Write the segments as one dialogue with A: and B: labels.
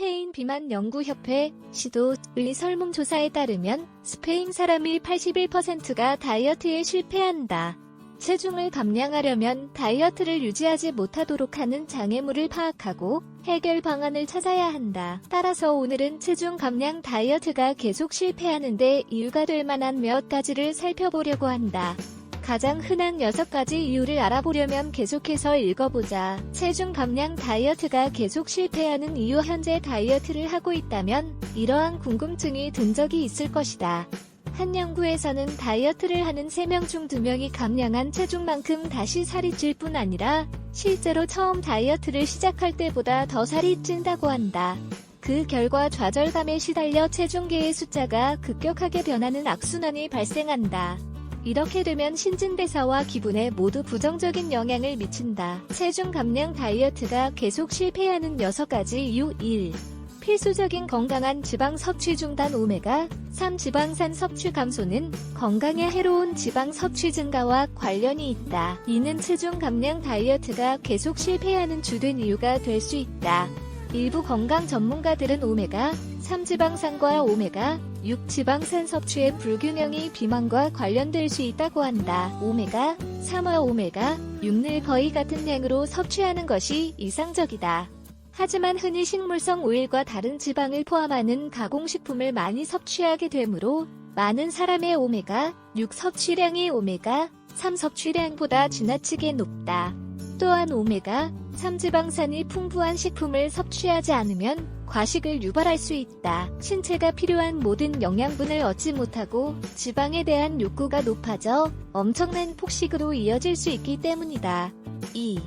A: 스페인 비만 연구협회 시도 의 설문조사에 따르면 스페인 사람의 81%가 다이어트에 실패한다. 체중을 감량하려면 다이어트를 유지하지 못하도록 하는 장애물을 파악하고 해결 방안을 찾아야 한다. 따라서 오늘은 체중 감량 다이어트가 계속 실패하는데 이유가 될 만한 몇 가지를 살펴보려고 한다. 가장 흔한 6가지 이유를 알아보려면 계속해서 읽어보자. 체중 감량 다이어트가 계속 실패하는 이유 현재 다이어트를 하고 있다면 이러한 궁금증이 든 적이 있을 것이다. 한 연구에서는 다이어트를 하는 3명 중 2명이 감량한 체중만큼 다시 살이 찔 뿐 아니라 실제로 처음 다이어트를 시작할 때보다 더 살이 찐다고 한다. 그 결과 좌절감에 시달려 체중계의 숫자가 급격하게 변하는 악순환이 발생한다. 이렇게 되면 신진대사와 기분에 모두 부정적인 영향을 미친다. 체중 감량 다이어트가 계속 실패하는 6가지 이유 1. 필수적인 건강한 지방 섭취 중단 오메가 3 지방산 섭취 감소는 건강에 해로운 지방 섭취 증가와 관련이 있다. 이는 체중 감량 다이어트가 계속 실패하는 주된 이유가 될 수 있다. 일부 건강 전문가들은 오메가 3 지방산과 오메가 6 지방산 섭취의 불균형이 비만과 관련될 수 있다고 한다. 오메가 3와 오메가 6을 거의 같은 양으로 섭취하는 것이 이상적이다. 하지만 흔히 식물성 오일과 다른 지방을 포함하는 가공식품을 많이 섭취하게 되므로 많은 사람의 오메가 6 섭취량이 오메가 3 섭취량보다 지나치게 높다. 또한 오메가 3 지방산이 풍부한 식품을 섭취하지 않으면 과식을 유발할 수 있다. 신체가 필요한 모든 영양분을 얻지 못하고 지방에 대한 욕구가 높아져 엄청난 폭식으로 이어질 수 있기 때문이다. 2.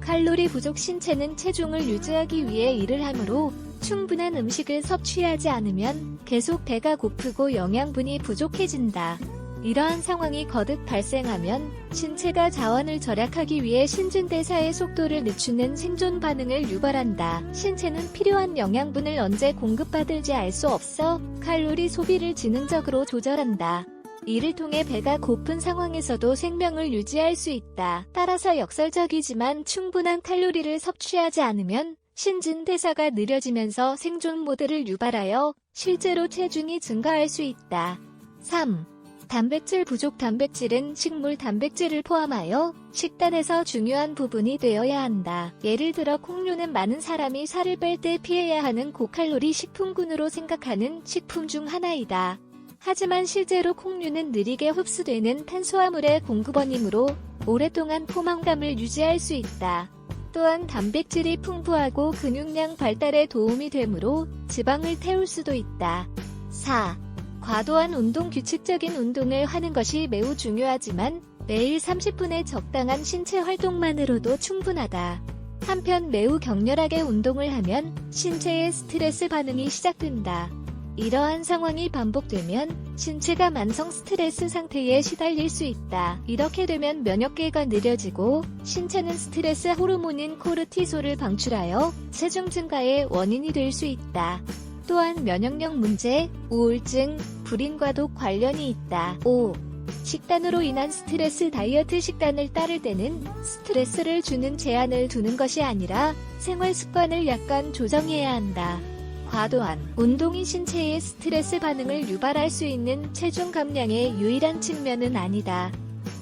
A: 칼로리 부족 신체는 체중을 유지하기 위해 일을 하므로 충분한 음식을 섭취하지 않으면 계속 배가 고프고 영양분이 부족해진다. 이러한 상황이 거듭 발생하면 신체가 자원을 절약하기 위해 신진대사의 속도를 늦추는 생존 반응을 유발한다. 신체는 필요한 영양분을 언제 공급받을지 알 수 없어 칼로리 소비를 지능적으로 조절한다. 이를 통해 배가 고픈 상황에서도 생명을 유지할 수 있다. 따라서 역설적이지만 충분한 칼로리를 섭취하지 않으면 신진대사가 느려지면서 생존 모드를 유발하여 실제로 체중이 증가할 수 있다. 3. 단백질 부족 단백질은 식물 단백질을 포함하여 식단에서 중요한 부분이 되어야 한다. 예를 들어 콩류는 많은 사람이 살을 뺄 때 피해야 하는 고칼로리 식품군으로 생각하는 식품 중 하나이다. 하지만 실제로 콩류는 느리게 흡수되는 탄수화물의 공급원이므로 오랫동안 포만감을 유지할 수 있다. 또한 단백질이 풍부하고 근육량 발달에 도움이 되므로 지방을 태울 수도 있다. 4. 과도한 운동 규칙적인 운동을 하는 것이 매우 중요하지만 매일 30분의 적당한 신체 활동만으로도 충분하다. 한편 매우 격렬하게 운동을 하면 신체의 스트레스 반응이 시작된다. 이러한 상황이 반복되면 신체가 만성 스트레스 상태에 시달릴 수 있다. 이렇게 되면 면역계가 느려지고 신체는 스트레스 호르몬인 코르티솔을 방출하여 체중 증가의 원인이 될 수 있다. 또한 면역력 문제, 우울증, 불임과도 관련이 있다. 5. 식단으로 인한 스트레스 다이어트 식단을 따를 때는 스트레스를 주는 제한을 두는 것이 아니라 생활 습관을 약간 조정해야 한다. 과도한 운동이 신체의 스트레스 반응을 유발할 수 있는 체중 감량의 유일한 측면은 아니다.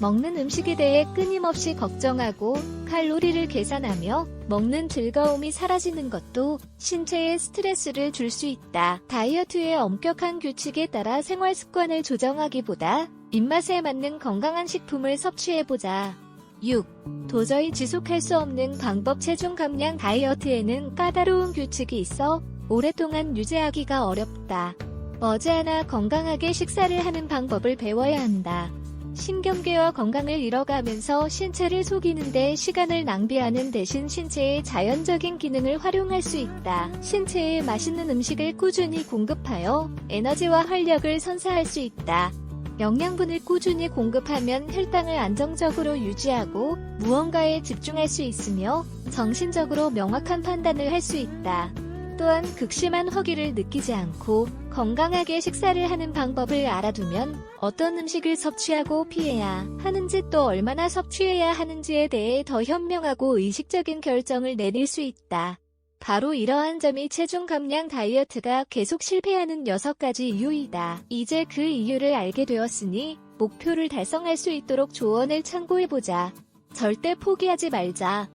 A: 먹는 음식에 대해 끊임없이 걱정하고 칼로리를 계산하며 먹는 즐거움이 사라지는 것도 신체에 스트레스를 줄 수 있다. 다이어트의 엄격한 규칙에 따라 생활 습관을 조정하기보다 입맛에 맞는 건강한 식품을 섭취해보자. 6. 도저히 지속할 수 없는 방법 체중 감량 다이어트에는 까다로운 규칙이 있어 오랫동안 유지하기가 어렵다. 머지않아 건강하게 식사를 하는 방법을 배워야 한다. 신경계와 건강을 잃어가면서 신체를 속이는데 시간을 낭비하는 대신 신체의 자연적인 기능을 활용할 수 있다. 신체에 맛있는 음식을 꾸준히 공급하여 에너지와 활력을 선사할 수 있다. 영양분을 꾸준히 공급하면 혈당을 안정적으로 유지하고 무언가에 집중할 수 있으며 정신적으로 명확한 판단을 할 수 있다. 또한 극심한 허기를 느끼지 않고 건강하게 식사를 하는 방법을 알아두면 어떤 음식을 섭취하고 피해야 하는지 또 얼마나 섭취해야 하는지에 대해 더 현명하고 의식적인 결정을 내릴 수 있다. 바로 이러한 점이 체중 감량 다이어트가 계속 실패하는 6가지 이유이다. 이제 그 이유를 알게 되었으니 목표를 달성할 수 있도록 조언을 참고해보자. 절대 포기하지 말자.